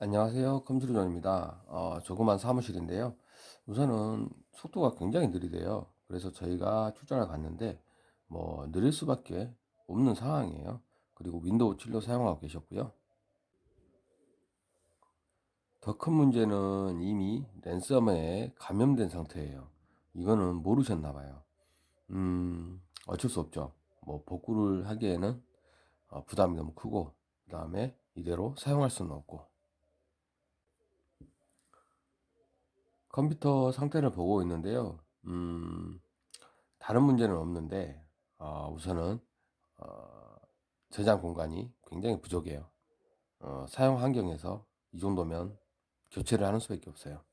안녕하세요. 컴퓨터존입니다. 어, 조그만 사무실인데요. 우선은 속도가 굉장히 느리대요. 그래서 저희가 출장을 갔는데 뭐 느릴 수밖에 없는 상황이에요. 그리고 윈도우 7로 사용하고 계셨고요. 더 큰 문제는 이미 랜섬웨어에 감염된 상태예요. 이거는 모르셨나 봐요. 음, 어쩔 수 없죠. 뭐 복구를 하기에는 어, 부담이 너무 크고 그 다음에 이대로 사용할 수는 없고 컴퓨터 상태를 보고 있는데요. 음, 다른 문제는 없는데, 어, 우선은, 어, 저장 공간이 굉장히 부족해요. 어, 사용 환경에서 이 정도면 교체를 하는 수밖에 없어요.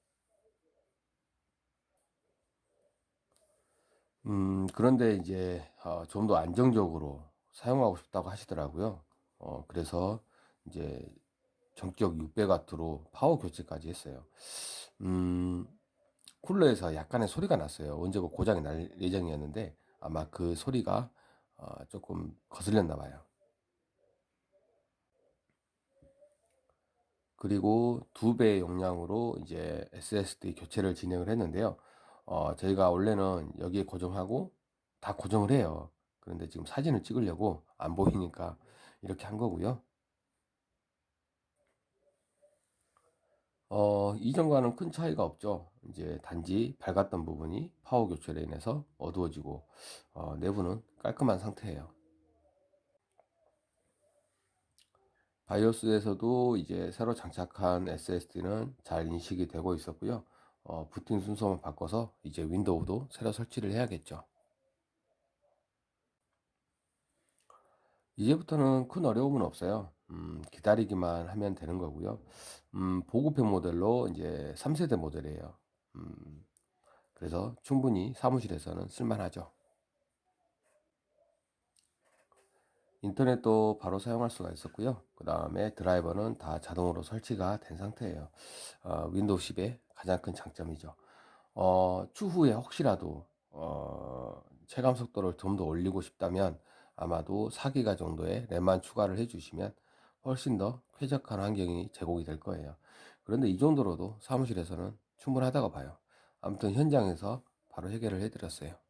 음, 그런데 이제, 어, 좀 더 안정적으로 사용하고 싶다고 하시더라고요. 어, 그래서 이제 전격 600W로 파워 교체까지 했어요. 음, 쿨러에서 약간의 소리가 났어요. 언제고 고장이 날 예정이었는데 아마 그 소리가 어, 조금 거슬렸나 봐요. 그리고 두 배 용량으로 이제 SSD 교체를 진행을 했는데요. 어, 저희가 원래는 여기에 고정하고 다 고정을 해요. 그런데 지금 사진을 찍으려고 안 보이니까 이렇게 한 거고요. 어, 이전과는 큰 차이가 없죠. 이제 단지 밝았던 부분이 파워 교체로 인해서 어두워지고, 어, 내부는 깔끔한 상태예요. 바이오스에서도 이제 새로 장착한 SSD는 잘 인식이 되고 있었고요. 어, 부팅 순서만 바꿔서 이제 윈도우도 새로 설치를 해야겠죠. 이제부터는 큰 어려움은 없어요. 음, 기다리기만 하면 되는 거고요. 음, 보급형 모델로 이제 3세대 모델이에요. 음, 그래서 충분히 사무실에서는 쓸만하죠. 인터넷도 바로 사용할 수가 있었고요. 그 다음에 드라이버는 다 자동으로 설치가 된 상태예요. 어, 윈도우 10의 가장 큰 장점이죠. 어, 추후에 혹시라도 어, 체감 속도를 좀 더 올리고 싶다면 아마도 4기가 정도의 램만 추가를 해주시면 훨씬 더 쾌적한 환경이 제공이 될 거예요. 그런데 이 정도로도 사무실에서는 충분하다고 봐요. 아무튼 현장에서 바로 해결을 해드렸어요.